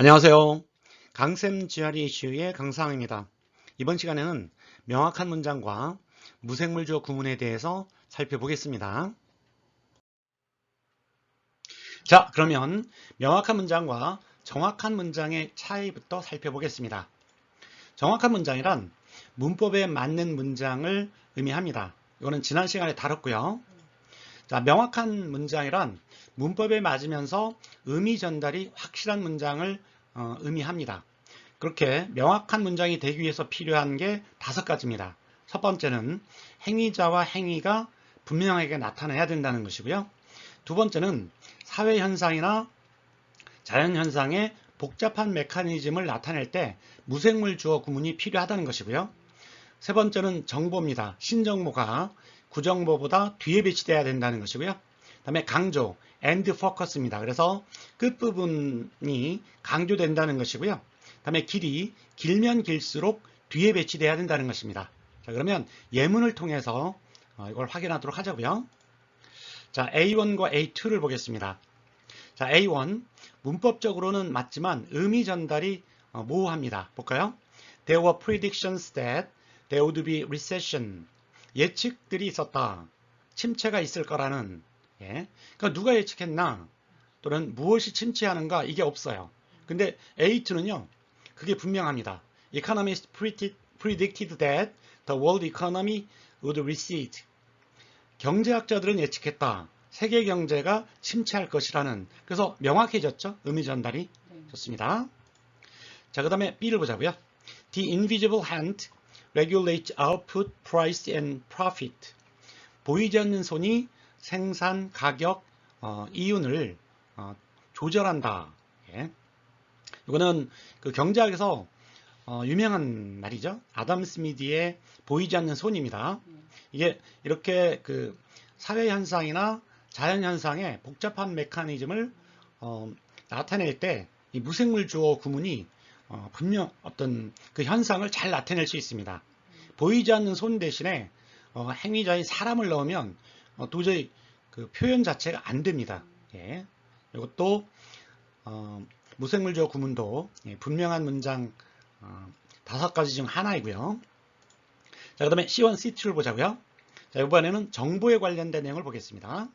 안녕하세요. 강쌤 GRE 이슈의 강상입니다. 이번 시간에는 명확한 문장과 무생물 주어 구문에 대해서 살펴보겠습니다. 자, 그러면 명확한 문장과 정확한 문장의 차이부터 살펴보겠습니다. 정확한 문장이란 문법에 맞는 문장을 의미합니다. 이거는 지난 시간에 다뤘고요. 자, 명확한 문장이란 문법에 맞으면서 의미 전달이 확실한 문장을 어, 의미합니다. 그렇게 명확한 문장이 되기 위해서 필요한 게 다섯 가지입니다. 첫 번째는 행위자와 행위가 분명하게 나타나야 된다는 것이고요. 두 번째는 사회 현상이나 자연 현상의 복잡한 메커니즘을 나타낼 때 무생물 주어 구문이 필요하다는 것이고요. 세 번째는 정보입니다. 신정보가 구정보보다 뒤에 배치돼야 된다는 것이고요. 다음에 강조, and focus입니다. 그래서 끝부분이 강조된다는 것이고요. 다음에 길이, 길면 길수록 뒤에 배치돼야 된다는 것입니다. 자, 그러면 예문을 통해서 어, 이걸 확인하도록 하자고요. 자, A1과 A2를 보겠습니다. 자, A1 문법적으로는 맞지만 의미 전달이 어, 모호합니다. 볼까요? There were predictions that there would be recession. 예측들이 있었다. 침체가 있을 거라는. 예. 그러니까 누가 예측했나? 또는 무엇이 침체하는가? 이게 없어요. 근데 A2는요. 그게 분명합니다. Economists predicted that the world economy would recede. 경제학자들은 예측했다. 세계 경제가 침체할 것이라는. 그래서 명확해졌죠. 의미 전달이. 좋습니다. 자, 그 다음에 B를 보자고요. The invisible hand regulates output, price and profit. 보이지 않는 손이 생산, 가격, 어, 이윤을 어, 조절한다. 예. 이거는 그 경제학에서 어, 유명한 말이죠. 아담 스미디의 보이지 않는 손입니다. 이게 이렇게 그 사회 현상이나 자연 현상의 복잡한 메커니즘을 어, 나타낼 때 이 무생물 주어 구문이 어, 분명 어떤 그 현상을 잘 나타낼 수 있습니다. 보이지 않는 손 대신에 어, 행위자의 사람을 넣으면 어, 도저히 그 표현 자체가 안 됩니다. 예. 이것도 어, 무생물 주어 구문도 예, 분명한 문장 어, 다섯 가지 중 하나이고요. 자, 그 다음에 C1, C2를 보자고요. 자, 이번에는 정보에 관련된 내용을 보겠습니다.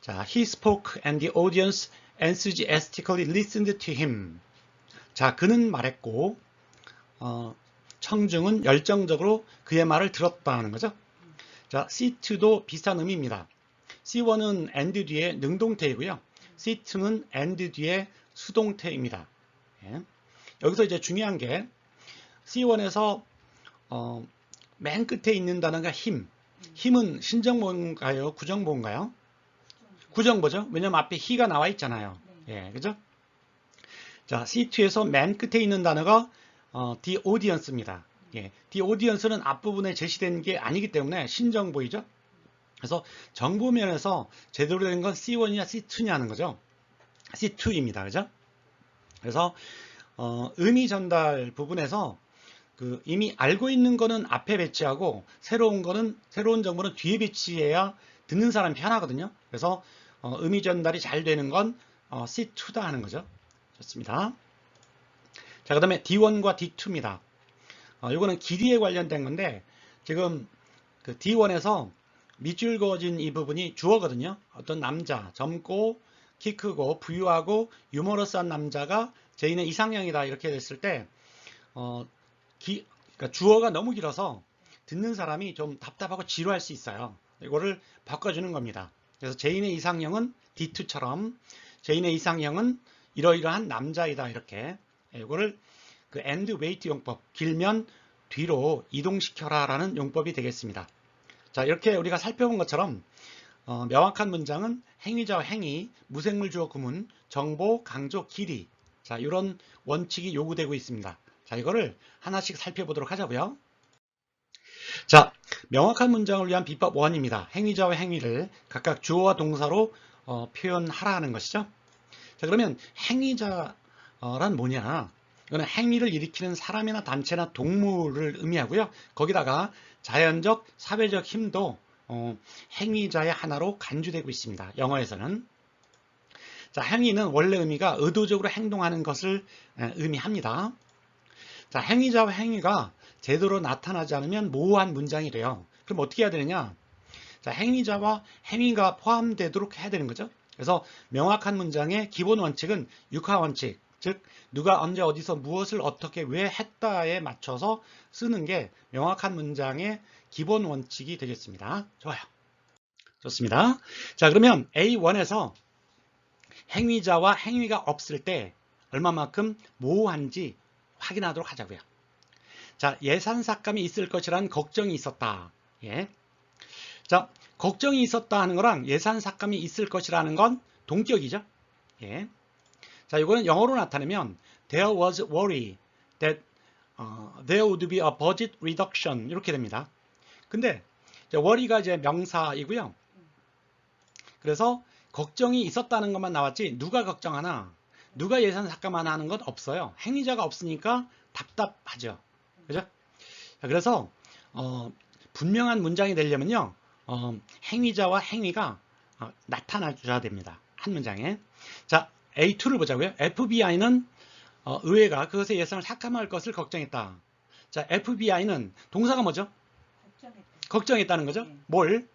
자, he spoke and the audience enthusiastically listened to him. 자, 그는 말했고, 어, 청중은 열정적으로 그의 말을 들었다는 거죠. 자, C2도 비슷한 의미입니다. C1은 and 뒤에 능동태이고요. C2는 and 뒤에 수동태입니다. 예. 여기서 이제 중요한 게 C1에서 어, 맨 끝에 있는 단어가 힘. 힘은 신정보인가요? 구정보인가요? 구정보죠. 왜냐면 앞에 he가 나와 있잖아요. 예, 그죠? 자, C2에서 맨 끝에 있는 단어가 어, the audience입니다. 예, the audience는 앞부분에 제시된 게 아니기 때문에 신정보이죠. 그래서 정보 면에서 제대로 된 건 C1이냐 C2냐는 거죠. C2입니다. 그죠? 그래서 어, 의미 전달 부분에서 그 이미 알고 있는 거는 앞에 배치하고 새로운 거는 새로운 정보는 뒤에 배치해야 듣는 사람이 편하거든요. 그래서 어, 의미 전달이 잘 되는 건 어, C2다 하는 거죠. 좋습니다. 자, 그 다음에 D1과 D2입니다. 어, 이거는 길이에 관련된 건데 지금 그 D1에서 밑줄 그어진 이 부분이 주어거든요. 어떤 남자, 젊고 키 크고 부유하고 유머러스한 남자가 제인의 이상형이다 이렇게 됐을 때 어, 기, 그러니까 주어가 너무 길어서 듣는 사람이 좀 답답하고 지루할 수 있어요. 이거를 바꿔주는 겁니다. 그래서 제인의 이상형은 D2처럼 제인의 이상형은 이러이러한 남자이다 이렇게 이거를 그 end wait 용법 길면 뒤로 이동시켜라 라는 용법이 되겠습니다. 자 이렇게 우리가 살펴본 것처럼 어, 명확한 문장은 행위자와 행위, 무생물 주어 구문, 정보, 강조, 길이 자 이런 원칙이 요구되고 있습니다. 자 이거를 하나씩 살펴보도록 하자고요. 자 명확한 문장을 위한 비법 1입니다. 행위자와 행위를 각각 주어와 동사로 어, 표현하라는 것이죠. 자 그러면 행위자란 뭐냐? 이거는 행위를 일으키는 사람이나 단체나 동물을 의미하고요. 거기다가 자연적, 사회적 힘도 어, 행위자의 하나로 간주되고 있습니다. 영어에서는. 자, 행위는 원래 의미가 의도적으로 행동하는 것을 에, 의미합니다. 자, 행위자와 행위가 제대로 나타나지 않으면 모호한 문장이 돼요. 그럼 어떻게 해야 되느냐? 자, 행위자와 행위가 포함되도록 해야 되는 거죠. 그래서 명확한 문장의 기본 원칙은 육하 원칙, 즉 누가 언제 어디서 무엇을 어떻게 왜 했다에 맞춰서 쓰는 게 명확한 문장의 기본 원칙이 되겠습니다. 좋아요. 좋습니다. 자, 그러면 A1에서 행위자와 행위가 없을 때 얼마만큼 모호한지 확인하도록 하자고요. 자, 예산 삭감이 있을 것이라는 걱정이 있었다. 예. 자, 걱정이 있었다 하는 거랑 예산 삭감이 있을 것이라는 건 동격이죠. 예. 자, 이거는 영어로 나타내면 there was worry that uh, there would be a budget reduction 이렇게 됩니다. 근데 worry가 이제 명사이고요. 그래서 걱정이 있었다는 것만 나왔지 누가 걱정하나 누가 예산 삭감하나 하는 건 없어요. 행위자가 없으니까 답답하죠. 그죠? 자, 그래서 어, 분명한 문장이 되려면요. 어, 행위자와 행위가 어, 나타나줘야 됩니다. 한 문장에. 자, A2를 보자고요. FBI는 어, 의회가 그것의 예산을 삭감할 것을 걱정했다. 자, FBI는 동사가 뭐죠? 걱정했다. 걱정했다는 거죠. 네. 뭘?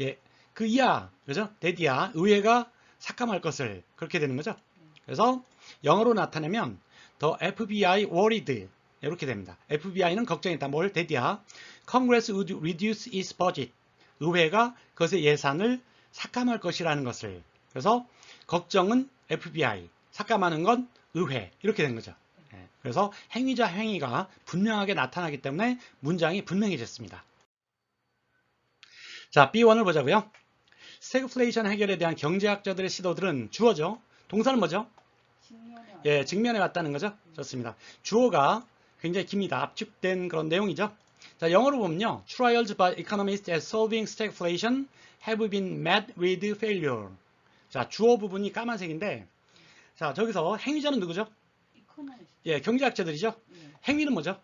예, 그 이야, 그죠? 대디야, 의회가 삭감할 것을 그렇게 되는 거죠. 그래서 영어로 나타내면 the FBI worried 이렇게 됩니다. FBI는 걱정했다. 뭘? 대디야. Congress would reduce its budget. 의회가 그것의 예산을 삭감할 것이라는 것을. 그래서 걱정은 FBI, 삭감하는 건 의회 이렇게 된 거죠. 예, 그래서 행위자 행위가 분명하게 나타나기 때문에 문장이 분명해졌습니다. 자, B1을 보자고요. 스태그플레이션 해결에 대한 경제학자들의 시도들은 주어죠. 동사는 뭐죠? 직면에. 예, 직면에 왔다는 거죠. 좋습니다. 주어가 굉장히 깁니다. 압축된 그런 내용이죠. 자, 영어로 보면요. Trials by economists at solving stagflation have been met with failure. 자, 주어 부분이 까만색인데, 자, 저기서 행위자는 누구죠? 예, 경제학자들이죠. 예. 행위는 뭐죠?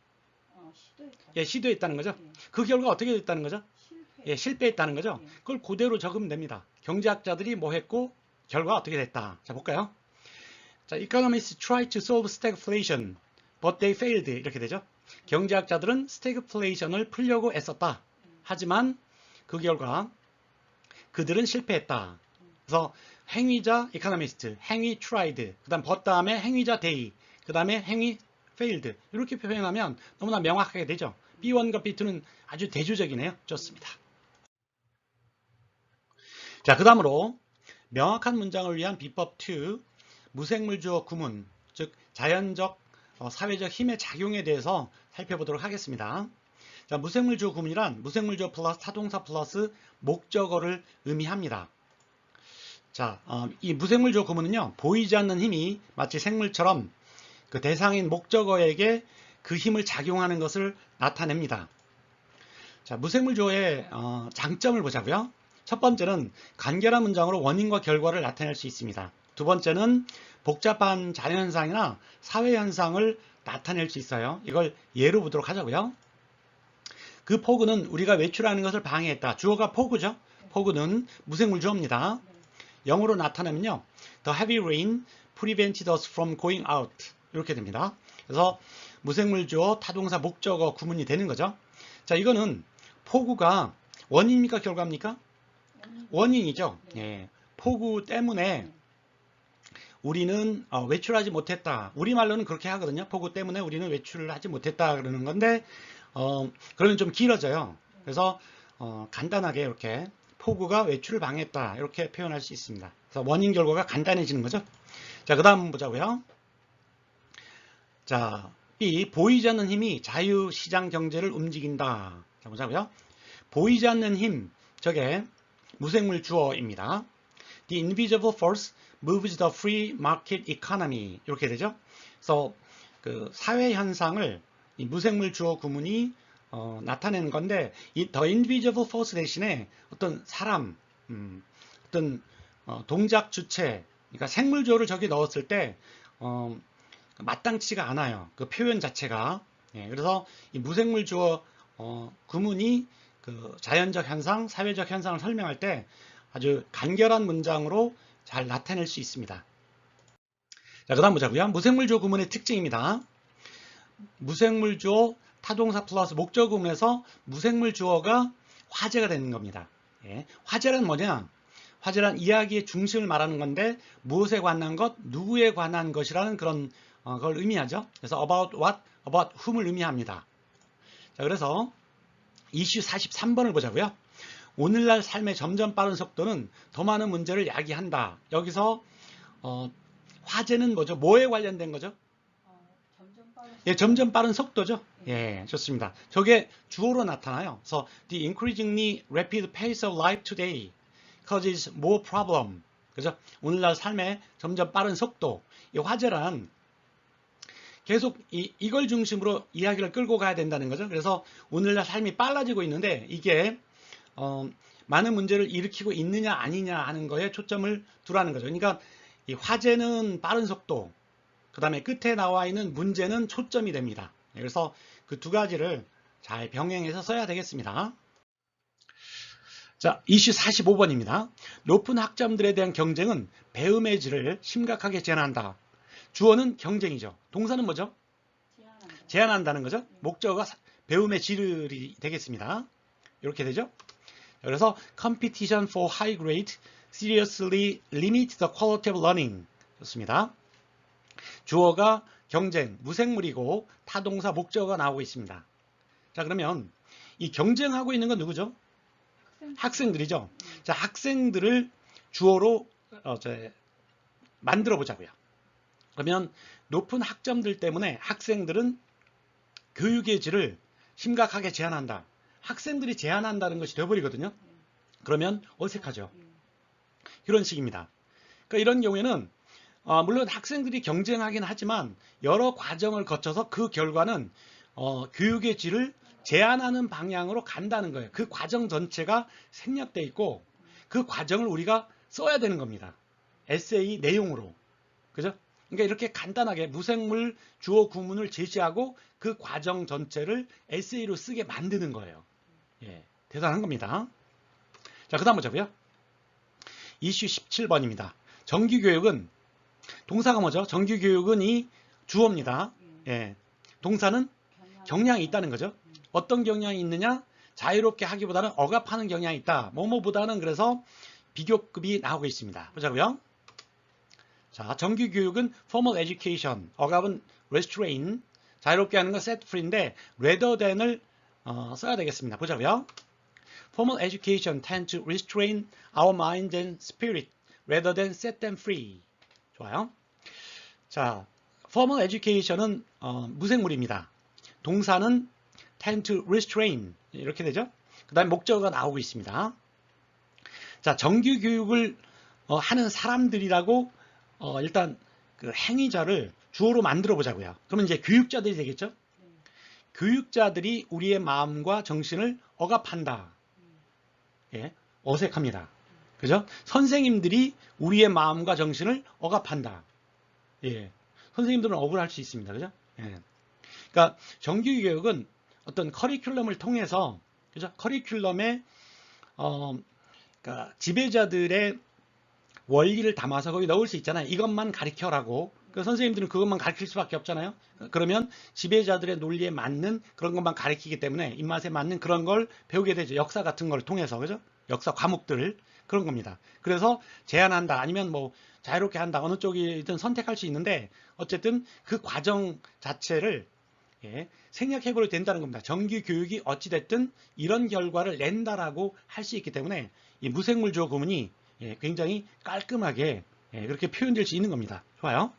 어, 시도했다. 예, 시도했다는 거죠. 예. 그 결과 어떻게 됐다는 거죠? 실패. 예, 실패했다는 거죠. 예. 그걸 그대로 적으면 됩니다. 경제학자들이 뭐 했고 결과 어떻게 됐다. 자 볼까요? 자, economists tried to solve stagflation, but they failed 이렇게 되죠. 경제학자들은 stagflation을 풀려고 애썼다. 하지만 그 결과 그들은 실패했다. 그래서 행위자 economist, 행위 tried, 그다음 but 다음에 행위자 they, 그다음에 행위 failed 이렇게 표현하면 너무나 명확하게 되죠. B1과 B2는 아주 대조적이네요. 좋습니다. 자, 그 다음으로 명확한 문장을 위한 비법 2, 무생물 주어 구문, 즉 자연적, 어, 사회적 힘의 작용에 대해서 살펴보도록 하겠습니다. 자, 무생물 주어 구문이란 무생물 주어 플러스 타동사 플러스 목적어를 의미합니다. 자, 어, 이 무생물 구문은요, 보이지 않는 힘이 마치 생물처럼 그 대상인 목적어에게 그 힘을 작용하는 것을 나타냅니다. 자, 무생물 주어의 어, 장점을 보자고요. 첫 번째는 간결한 문장으로 원인과 결과를 나타낼 수 있습니다. 두 번째는 복잡한 자연현상이나 사회현상을 나타낼 수 있어요. 이걸 예로 보도록 하자고요. 그 폭우는 우리가 외출하는 것을 방해했다. 주어가 폭우죠. 폭우는 무생물 주어입니다. 네. 영어로 나타내면요. The heavy rain prevented us from going out. 이렇게 됩니다. 그래서 무생물 주어 타동사 목적어 구문이 되는 거죠. 자, 이거는 폭우가 원인입니까? 결과입니까? 원인. 원인이죠. 네. 예. 폭우 때문에 네. 우리는 어, 외출하지 못했다. 우리말로는 그렇게 하거든요. 폭우 때문에 우리는 외출을 하지 못했다 그러는 건데 어, 그러면 좀 길어져요. 그래서 어, 간단하게 이렇게 폭우가 외출을 방해했다. 이렇게 표현할 수 있습니다. 그래서 원인 결과가 간단해지는 거죠. 자, 그 다음 보자고요. 자, 이 보이지 않는 힘이 자유 시장 경제를 움직인다. 자, 보자고요. 보이지 않는 힘, 저게 무생물 주어입니다. The invisible force moves the free market economy. 이렇게 되죠. 그래서 그 사회 현상을 이 무생물 주어 구문이 어, 나타내는 건데 이 the invisible 대신에 어떤 사람, 음, 어떤 어, 동작 주체, 그러니까 생물 주어를 저기 넣었을 때 어, 마땅치가 않아요. 그 표현 자체가. 예, 그래서 이 무생물 주어 어, 구문이 그 자연적 현상, 사회적 현상을 설명할 때 아주 간결한 문장으로 잘 나타낼 수 있습니다. 자, 그 다음 보자고요. 무생물 주어 구문의 특징입니다. 무생물 주어 타동사 플러스 목적 구문에서 무생물 주어가 화제가 되는 겁니다. 예, 화제란 뭐냐? 화제란 이야기의 중심을 말하는 건데 무엇에 관한 것, 누구에 관한 것이라는 그런 어, 걸 의미하죠. 그래서 about what, about whom을 의미합니다. 자, 그래서 이슈 43번을 보자고요. 오늘날 삶의 점점 빠른 속도는 더 많은 문제를 야기한다. 여기서 어, 화제는 뭐죠? 뭐에 관련된 거죠? 예, 점점 빠른 속도죠. 예, 좋습니다. 저게 주어로 나타나요. 그래서 the increasingly rapid pace of life today causes more problem. 그죠? 오늘날 삶의 점점 빠른 속도. 이 화제란 계속 이, 이걸 중심으로 이야기를 끌고 가야 된다는 거죠. 그래서 오늘날 삶이 빨라지고 있는데 이게 어, 많은 문제를 일으키고 있느냐 아니냐 하는 거에 초점을 두라는 거죠. 그러니까 이 화제는 빠른 속도, 그 다음에 끝에 나와 있는 문제는 초점이 됩니다. 그래서 그 두 가지를 잘 병행해서 써야 되겠습니다. 자, 이슈 45번입니다. 높은 학점들에 대한 경쟁은 배움의 질을 심각하게 제한한다. 주어는 경쟁이죠. 동사는 뭐죠? 제한한다. 제한한다는 거죠. 목적어가 사- 배움의 질이 되겠습니다. 이렇게 되죠. 그래서 competition for high grade seriously limit the quality of learning. 좋습니다. 주어가 경쟁, 무생물이고 타동사 목적어가 나오고 있습니다. 자, 그러면 이 경쟁하고 있는 건 누구죠? 학생 학생들이죠. 자, 학생들을 주어로 어, 저, 만들어 보자고요. 그러면 높은 학점들 때문에 학생들은 교육의 질을 심각하게 제한한다. 학생들이 제한한다는 것이 되어버리거든요. 그러면 어색하죠. 이런 식입니다. 그러니까 이런 경우에는 어, 물론 학생들이 경쟁하긴 하지만 여러 과정을 거쳐서 그 결과는 어, 교육의 질을 제한하는 방향으로 간다는 거예요. 그 과정 전체가 생략돼 있고 그 과정을 우리가 써야 되는 겁니다. 에세이 내용으로. 그죠? 그러니까 이렇게 간단하게 무생물 주어 구문을 제시하고 그 과정 전체를 에세이로 쓰게 만드는 거예요. 예, 대단한 겁니다. 자, 그 다음 보자고요. 이슈 17번입니다. 정규교육은 동사가 뭐죠? 정규교육은 이 주어입니다. 예, 동사는 경향이 있다는 거죠. 어떤 경향이 있느냐? 자유롭게 하기보다는 억압하는 경향이 있다. 뭐뭐보다는 그래서 비교급이 나오고 있습니다. 보자고요. 자, 정규 교육은 formal education, 억압은 restrain, 자유롭게 하는 건 set free인데 rather than을 어, 써야 되겠습니다. 보자고요. Formal education tend to restrain our mind and spirit rather than set them free. 좋아요. 자, formal education은 어, 무생물입니다. 동사는 tend to restrain 이렇게 되죠. 그 다음에 목적어가 나오고 있습니다. 자, 정규 교육을 어, 하는 사람들이라고 어, 일단 그 행위자를 주어로 만들어 보자고요. 그러면 이제 교육자들이 되겠죠. 교육자들이 우리의 마음과 정신을 억압한다. 예, 어색합니다. 그죠? 선생님들이 우리의 마음과 정신을 억압한다. 예, 선생님들은 억울할 수 있습니다. 그죠? 예. 그러니까 정규 교육은 어떤 커리큘럼을 통해서 그죠? 커리큘럼에 어, 그러니까 지배자들의 원리를 담아서 거기 넣을 수 있잖아요. 이것만 가르쳐라고. 그 선생님들은 그것만 가르칠 수밖에 없잖아요. 그러면 지배자들의 논리에 맞는 그런 것만 가르치기 때문에 입맛에 맞는 그런 걸 배우게 되죠. 역사 같은 걸 통해서 그죠? 역사 과목들 그런 겁니다. 그래서 제한한다 아니면 뭐 자유롭게 한다 어느 쪽이든 선택할 수 있는데 어쨌든 그 과정 자체를 예, 생략해버려도 된다는 겁니다. 정규 교육이 어찌됐든 이런 결과를 낸다라고 할 수 있기 때문에 이 무생물 주어 구문이 예, 굉장히 깔끔하게 예, 그렇게 표현될 수 있는 겁니다. 좋아요.